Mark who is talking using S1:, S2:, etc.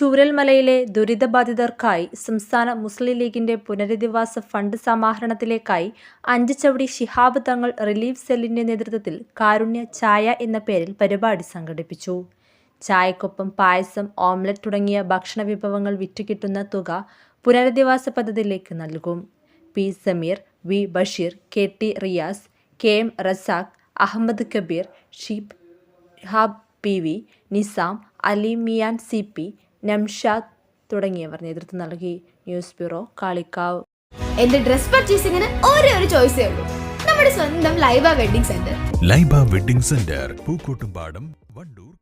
S1: ചൂരൽമലയിലെ ദുരിതബാധിതർക്കായി സംസ്ഥാന മുസ്ലിം ലീഗിന്റെ പുനരധിവാസ ഫണ്ട് സമാഹരണത്തിലേക്കായി അഞ്ചുചവടി ശിഹാബ് തങ്ങൾ റിലീഫ് സെല്ലിന്റെ നേതൃത്വത്തിൽ കാരുണ്യ ചായ എന്ന പേരിൽ പരിപാടി സംഘടിപ്പിച്ചു. ചായക്കൊപ്പം പായസം ഓംലറ്റ് തുടങ്ങിയ ഭക്ഷണ വിഭവങ്ങൾ വിറ്റുകിട്ടുന്ന തുക പുനരധിവാസ പദ്ധതിയിലേക്ക് നൽകും. P Sameer V Basheer K T Riyas K M Razak Ahammed Kabeer Shihab P V Nizam Ali Miyan C P Namshad തുടങ്ങിയവർ നേതൃത്വം നൽകി. News bureau Kalikavu.
S2: എന്റെ ഡ്രസ് പർച്ചേസിംഗിന് ഒരേ ഒരു ചോയ്സേ ഉള്ളൂ. നമ്മുടെ സ്വന്തം Laiba wedding centre.
S3: Laiba wedding centre Pookkottumpadam Wandoor.